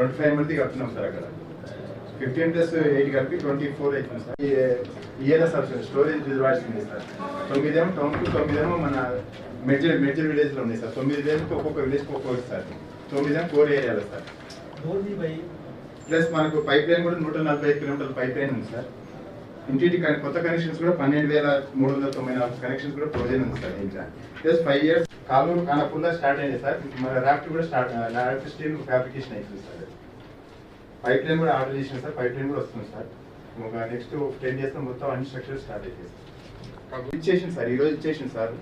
Twenty five మంది కడుతున్నాం sir అక్కడ. ఫిఫ్టీన్ ప్లస్ ఎయిట్ కలిపి ట్వంటీ ఫోర్ అవుతుంది sir ELS option storage reservoirs ఉంది సార్. తొమ్మిదేమో టౌన్కు తొమ్మిదేమో మన మెజర్ మెజర్ విలేజ్లో ఉన్నాయి సార్. తొమ్మిది విలేజ్ ఒక్కొక్క విలేజ్ ఒక్కొక్కటి సార్. తొమ్మిదేమో కోర్ ఏరియాలో సార్. ప్లస్ మనకు పైప్ లైన్ కూడా నూట నలభై కిలోమీటర్ల పైప్ లైన్ ఉంది సార్. ఇంటింటి కనె- కొత్త కనెక్షన్స్ కూడా పన్నెండు వేల మూడు వందల తొంభై నాలుగు కనెక్షన్స్ కూడా ప్రొవిజన్ ఉంది సార్ ఇంకా ప్లస్ ఫైవ్ ఇయర్స్ కాలూరు కానకుండా స్టార్ట్ అయింది సార్. మన ర్యాఫ్ట్ కూడా స్టార్ట్ ర్యాఫ్ట్ స్టీల్ ఫ్యాబ్రికేషన్ అవుతుంది సార్. పైప్ లైన్ కూడా ఆర్డర్ చేసిన సార్. పైప్ లైన్ కూడా వస్తుంది సార్. ఒక నెక్స్ట్ టెన్ డేస్లో మొత్తం అన్ని స్ట్రక్చర్ స్టార్ట్ సార్. ఇచ్చేసింది సార్. ఈ రోజు ఇచ్చేసింది సార్.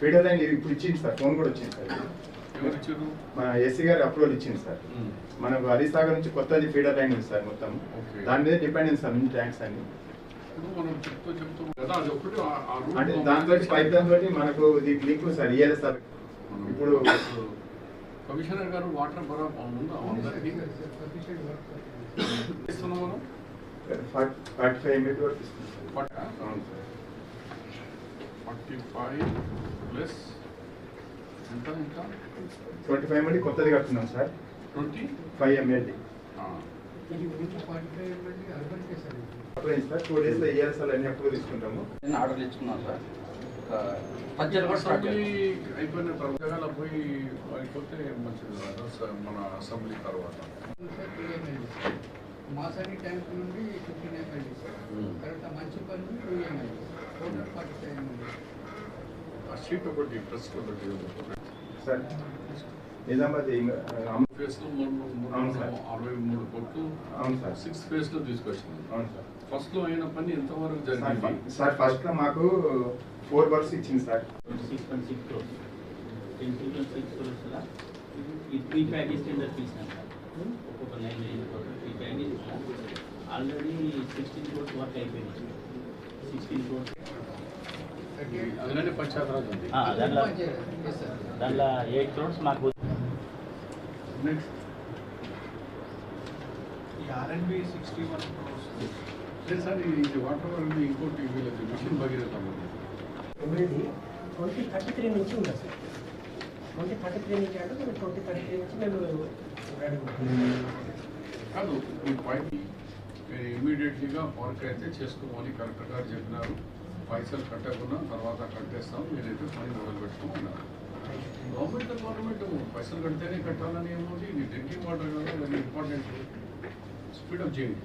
ఫీడర్ లైన్ ఇప్పుడు ఇచ్చింది సార్. ఫోన్ కూడా వచ్చింది సార్. మన ఏసీ గారు అప్రూవల్ ఇచ్చింది సార్. మనకు హరిసాగర్ నుంచి కొత్తది ఫీడర్ లైన్ ఉంది సార్ మొత్తం. దాని మీద డిపెండ్ అయింది సార్ ట్యాంక్స్ అన్ని. ఇప్పుడు మనం చెప్తూ చెప్తూ కదా అది ఒకటి అంటే దాంతో పైప్ లైన్ తోటి మనకు లింక్ ఉంది సార్. ఇప్పుడు కమిషనర్ గారు వాటర్ బరా ఉందా అందరికీ ఇస్తున్నాం మనం. ఫార్టీ ఫైవ్ ఎంబీ వరకు ఇస్తుంది సార్. ఫార్టీ అవును సార్. ఫార్టీ ఫైవ్ ప్లస్ ఎంత ఇంకా ట్వంటీ ఫైవ్ ఎంబీ కొత్తది కడుతున్నాం sir. Twenty? Five MLD sir two డేస్లో ఇయర్ఎస్ఎల్ అన్ని అప్రూవ్ తీసుకుంటాము. నేను ఆర్డర్ ఇచ్చుకున్నాను సార్. కూడా స్టార్ట్. అయిపోయిన తర్వాత పోయి అయిపోతే మంచిది మన అసెంబ్లీ తర్వాత. ట్యాంక్ నుండి ఫిఫ్టీన్ ఎంఎల్డి. తర్వాత మంచి పని నుండి two MLD total forty five MLD ఆ షీట్ ఒకటి ప్రెస్ ఒకటి సార్ నిజామాబాద్ సార్. అరవై మూడు కోట్లు. అవును సార్. సిక్స్ ఫేస్లో తీసుకొచ్చింది. అవును సార్. ఫస్ట్లో అయిన పని ఎంతవరకు సార్, జరిగింది? సార్ ఫస్ట్లో మాకు ఫోర్ వర్క్స్ ఇచ్చింది sir. Six point six crores. Ten two point six crores లా ఈ త్రీ ప్యాకేజ్ టెండర్ పిలిచినాం సార్. ఒక్కొక్క line line three package already sixteen crores work అయిపోయింది సిక్స్టీన్ క్రోర్స్. అందులోనే పంచాయతీరాజ్ ఉంది. దాంట్లో ఎస్ సార్ దాంట్లో ఎయిట్ క్రోర్స్ మాకు నెక్స్ట్ ఈ ఆర్ఎన్బి సిక్స్టీ వన్ క్రోర్స్ లేదు సార్ ఇది వాటర్ ఇంకోటి వీళ్ళది మిషన్ భగీరథ. ఉండేది ట్వంటీ థర్టీ త్రీ నుంచి ఉంది సార్? ట్వంటీ థర్టీ త్రీ నుంచి అంటే మేము ట్వంటీ థర్టీ త్రీ నుంచి మేము. కాదు ఈ పైప్ మీరు ఇమీడియట్లీగా వర్క్ అయితే చేసుకోమని కలెక్టర్ గారు చెప్పినారు. పైసలు కట్టకుండా తర్వాత కట్టేస్తాం మీరైతే పని మొదలు పెట్టుకోమన్నారు గవర్నమెంట్ గవర్నమెంట్ పైసలు కడితేనే కట్టాలని ఏముంది? ఇది డ్రింకింగ్ వాటర్ కదా ఇంపార్టెంట్ స్పీడప్ చేయండి.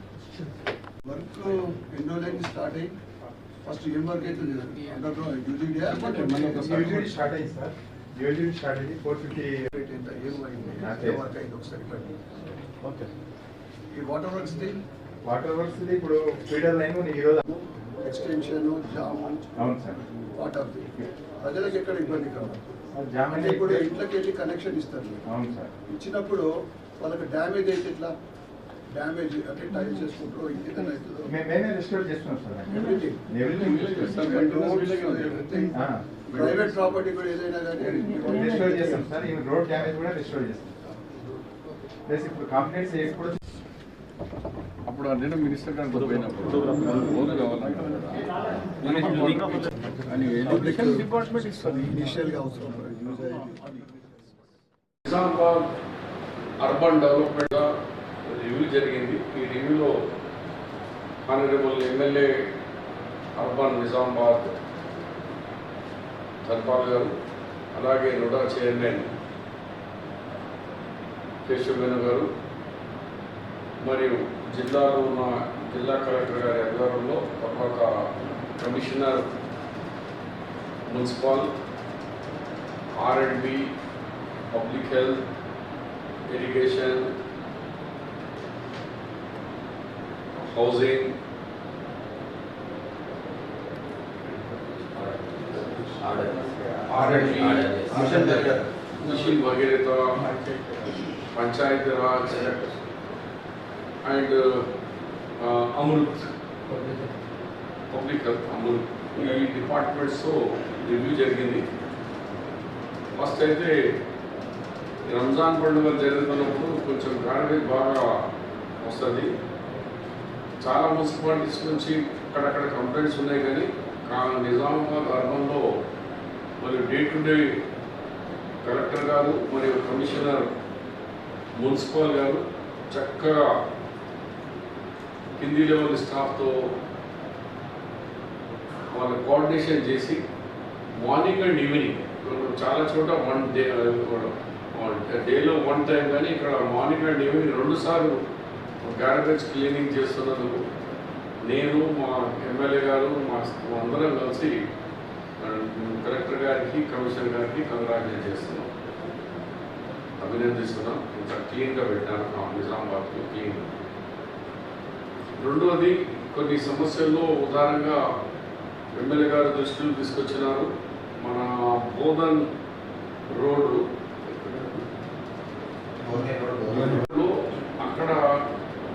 వర్క్ ఎన్నో లైన్ స్టార్ట్ అయ్యి ఫస్ట్ ఏం వర్క్ యూజీడీ స్టార్ట్ అయింది sir. UGD start four fifty ఏం వర్క్ అయింది ఒకసారి. ఓకే. ఈ వాటర్ వర్క్స్ వాటర్ వర్క్స్ ఇప్పుడు ఫీడర్ లైన్ ఎక్స్టెన్షన్ జామ్ అవును సార్. వాటర్. ప్రజలకు ఎక్కడ ఇబ్బంది కావాలి ఇప్పుడు ఇంట్లోకి వెళ్ళి కనెక్షన్ ఇస్తారు. అవును సార్. ఇచ్చినప్పుడు వాళ్ళకి డ్యామేజ్ అయితే ఎట్లా? డ్యామేజ్ అంటే టైల్స్ చేసుకుంటారో ఇంకేదైనా అవుతుందో? మే- మేమే రెస్టోర్ చేస్తున్నాం sir. Everything. Everything private property కూడా ఏదైనా కానీ రెస్టోర్ చేస్తాం సార్ ఈ రోడ్ డ్యామేజ్ కూడా రెస్టోర్ చేస్తాం. ప్లస్ ఇప్పుడు కంప్లైంట్స్ ఎప్పుడు అప్పుడు నేను మినిస్టర్ గారు పోయినప్పుడు ఓన్ కావాలన్నారు అని ఎడ్యుకేషన్ డిపార్ట్మెంట్ ఇస్తుంది ఇనిషియల్గా అవసరం యూజ్ అయ్యేది నిజామాబాద్ అర్బన్ డెవలప్మెంట్ రివ్యూ జరిగింది. ఈ రివ్యూలో ఆనరబుల్ ఎమ్మెల్యే అర్బన్ నిజామాబాద్ సర్పాల్ గారు అలాగే రుడా చైర్మన్ కేశవేణు గారు మరియు జిల్లాలో ఉన్న జిల్లా కలెక్టర్ గారి ఆధ్వర్యంలో తర్వాత commissioner municipal R and B public health irrigation housing R and B mission దగ్గర mission Bhagiratha Panchayati Raj and Amrut public health Amrut ఈ డిపార్ట్మెంట్స్తో రివ్యూ జరిగింది. ఫస్ట్ అయితే ఈ రంజాన్ పండుగ జరుగుతున్నప్పుడు కొంచెం గార్బేజ్ బాగా వస్తుంది. చాలా మున్సిపాలిటీస్ నుంచి అక్కడక్కడ కంప్లైంట్స్ ఉన్నాయి కానీ కా- నిజామాబాద్ అర్బన్లో మరి డే టు డే కలెక్టర్ గారు మరియు కమిషనర్ మున్సిపల్ గారు చక్కగా కింది లెవెల్ స్టాఫ్తో వాళ్ళ కోఆర్డినేషన్ చేసి మార్నింగ్ అండ్ ఈవినింగ్ చాలా చోట వన్ డే డేలో వన్ టైం కానీ ఇక్కడ మార్నింగ్ అండ్ ఈవినింగ్ రెండు సార్లు గార్బేజ్ క్లీనింగ్ చేస్తున్నందుకు నేను మా ఎమ్మెల్యే గారు మా అందరం కలిసి కలెక్టర్ గారికి కమిషనర్ గారికి కంగ్రాచులేట్ చేస్తున్నాం. అభినందిస్తున్నాం. ఇంత క్లీన్గా పెట్టాను ఆ నిజామాబాద్లో క్లీన్ రెండవది కొన్ని సమస్యల్లో ఉదాహరణగా ఎమ్మెల్యే గారు దృష్టిలో తీసుకొచ్చినారు. మన బోధన్ రోడ్డు. అక్కడ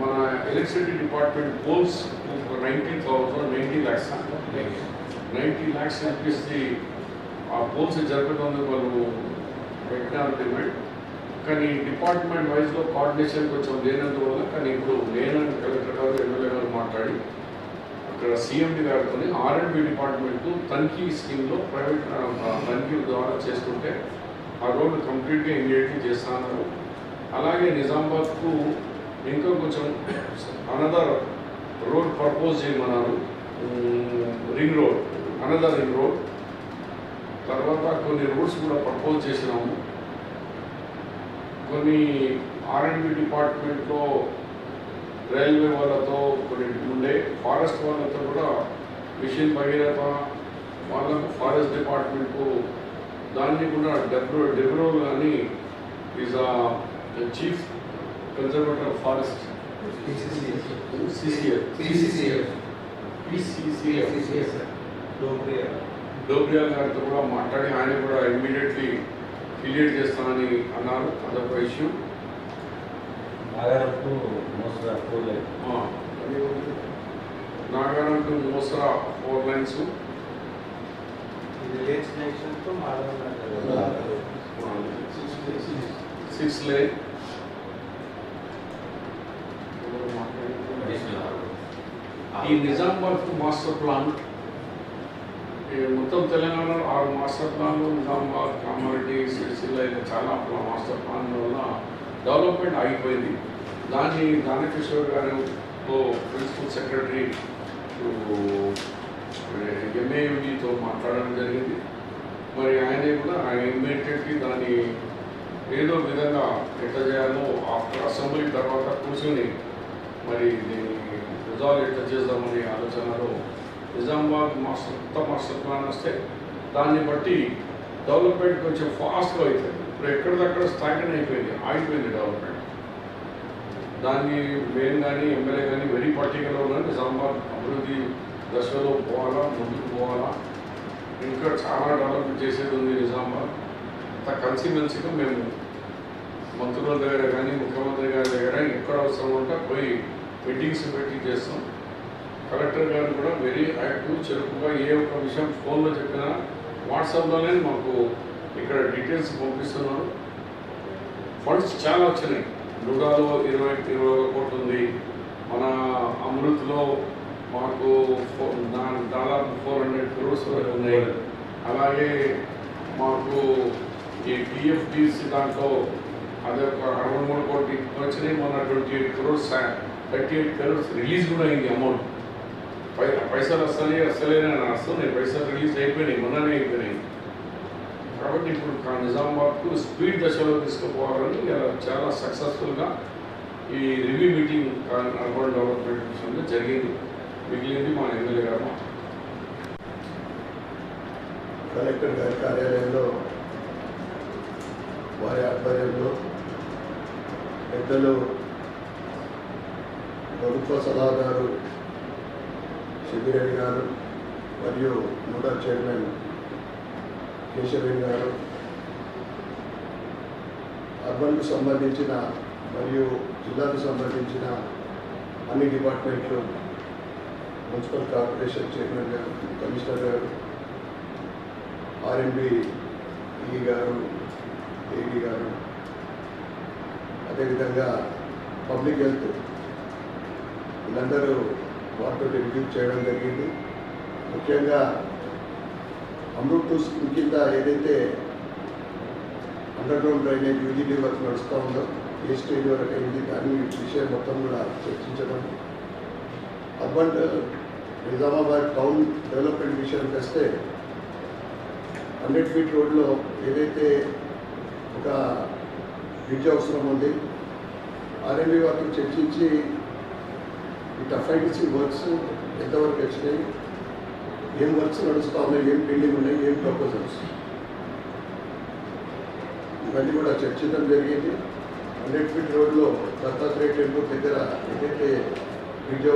మన electricity department poles ninety thousand ninety lakhs. Ninety lakhs ఇప్పిస్తే ఆ పోల్స్ జరగడం వాళ్ళు పెట్టినారు డిమాండ్. కానీ డిపార్ట్మెంట్ వైజ్లో కోఆర్డినేషన్ కొంచెం లేనందువల్ల కానీ ఇప్పుడు లేనని కలెక్టర్ గారు ఎమ్మెల్యే గారు మాట్లాడి అక్కడ సీఎండి గారితో ఆర్ఎండ్బి డిపార్ట్మెంట్ తనిఖీ స్కీమ్లో ప్రైవేట్ తనిఖీ ద్వారా చేసుకుంటే ఆ రోడ్డు కంప్లీట్గా ఇమీడియట్లీ చేస్తున్నారు అలాగే నిజామాబాద్కు ఇంకా కొంచెం అనదర్ రోడ్ ప్రపోజ్ చేయమన్నారు ring road another ring road తర్వాత కొన్ని రోడ్స్ కూడా ప్రపోజ్ చేసినాము కొన్ని ఆర్ఎండ్బి డిపార్ట్మెంట్లో రైల్వే వాళ్ళతో కొన్ని ఉండే ఫారెస్ట్ వాళ్ళతో కూడా మిషన్ భగీరథ వాళ్ళకు ఫారెస్ట్ డిపార్ట్మెంట్కు దాన్ని కూడా డెబ్రో డెబ్రో కానీ is the chief conservator of forest డోబ్రియా గారితో కూడా మాట్లాడి ఆయన కూడా ఇమ్మీడియట్లీ క్లియర్ చేస్తానని అన్నారు. అదొక issue నాగారంకు Mosra to Mosra four lines. Six line. ఈ నిజామాబాద్ మాస్టర్ ప్లాన్ ఈ మొత్తం తెలంగాణలో ఆరు మాస్టర్ ప్లాన్లు నిజామాబాద్ కామారెడ్డి సిరిసిల్ల ఇలా చాలా మాస్టర్ ప్లాన్ వల్ల డెవలప్మెంట్ ఆగిపోయింది. దాన్ని దానకిషోర్ గారు ప్రిన్సిపల్ సెక్రటరీ ఎంఏయుడితో మాట్లాడడం జరిగింది. మరి ఆయనే కూడా ఆయన ఇమ్మీడియట్లీ దాన్ని ఏదో విధంగా ఎట్లా చేయాలో ఆఫ్టర్ అసెంబ్లీ తర్వాత కూర్చొని మరి దీన్ని రిజాల్వ్ ఎట్లా చేద్దామనే ఆలోచనలో నిజామాబాద్ మాస్టర్ కొత్త మాస్టర్ ప్లాన్ వస్తే దాన్ని బట్టి డెవలప్మెంట్ కొంచెం ఫాస్ట్గా అవుతుంది ఇప్పుడు ఎక్కడిదక్కడ స్టాగ్నెంట్ అయిపోయింది ఆగిపోయింది డెవలప్మెంట్ దాన్ని మేము కానీ ఎమ్మెల్యే కానీ వెరీ పర్టికులర్ ఉన్న నిజామాబాద్ అభివృద్ధి దశలో పోవాలా ముందుకు పోవాలా. ఇంకా చాలా డెవలప్మెంట్ చేసేది ఉంది నిజామాబాద్. అంత కలిసిమెలిసిగా మేము మంత్రుల దగ్గర కానీ ముఖ్యమంత్రి గారి దగ్గర ఎక్కడ అవసరం ఉంటే పోయి మీటింగ్స్ పెట్టి చేస్తాం. కలెక్టర్ గారు కూడా వెరీ యాక్టివ్ చెరుకుగా ఏ ఒక్క విషయం ఫోన్లో చెప్పినా వాట్సాప్లోనే మాకు ఇక్కడ డీటెయిల్స్ పంపిస్తున్నారు. ఫండ్స్ చాలా వచ్చినాయి. లూడాలో ఇరవై ఇరవై ఒక కోట్లు ఉంది. మన అమృత్లో మాకు ఫో- దాదాపు ఫోర్ హండ్రెడ్ క్రోర్స్ వరకు ఉన్నాయి. అలాగే మాకు ఈ పిఎఫ్టీసీ దాంట్లో అదే ఒక అరవై మూడు కోటి వచ్చినాయి. మొన్న twenty eight crores thirty eight crores release కూడా అయింది అమౌంట్ పై పైసలు వస్తాయి వస్తలేని వస్తున్నాయి పైసలు రిలీజ్ అయిపోయినాయి. మొన్ననే అయిపోయినాయి. కాబట్టి ఇప్పుడు నిజామాబాద్కు స్పీడ్ దశలో తీసుకుపోవాలని ఇలా చాలా సక్సెస్ఫుల్గా ఈ రివ్యూ మీటింగ్ అర్బన్ డెవలప్మెంట్ విషయంలో జరిగింది. మిగిలింది మా ఎమ్మెల్యే గారు. కలెక్టర్ గారి కార్యాలయంలో వారి ఆధ్వర్యంలో పెద్దలు ప్రభుత్వ సలహాదారు సిద్ధిరెడ్డి గారు మరియు నూడల్ చైర్మన్ కేశవరెడ్డి గారు అర్బన్కు సంబంధించిన మరియు జిల్లాకు సంబంధించిన అన్ని డిపార్ట్మెంట్లు మున్సిపల్ కార్పొరేషన్ చైర్మన్ గారు కమిషనర్ గారు ఆర్ఎంబి ఈ గారు ఏడి గారు అదేవిధంగా పబ్లిక్ హెల్త్ వీళ్ళందరూ వాటితో రివ్యూ చేయడం జరిగింది. ముఖ్యంగా అమృత్ స్కీమ్ కింద ఏదైతే underground drainage UGD work నడుస్తూ ఉందో ఏ స్టేజ్ వరకు అయింది దాని విషయం మొత్తం కూడా చర్చించడం. అర్బన్ నిజామాబాద్ టౌన్ డెవలప్మెంట్ విషయానికి వస్తే హండ్రెడ్ ఫీట్ రోడ్లో ఏదైతే ఒక బ్రిడ్జ్ అవసరం ఉంది ఆర్ఎంబి వారితో చర్చించి ఈ టఫ్ఐడిసి వర్క్స్ ఎంతవరకు వచ్చినాయి? ఏం వర్క్స్ నడుస్తూ ఉన్నాయి? ఏం పెండింగ్ ఉన్నాయి? ఏం ప్రపోజల్స్ ఇవన్నీ కూడా చర్చించడం జరిగింది. హండ్రెడ్ ఫీట్ రోడ్లో దత్తాత్రేయ టెంపుల్ దగ్గర ఏదైతే బ్రిడ్జ్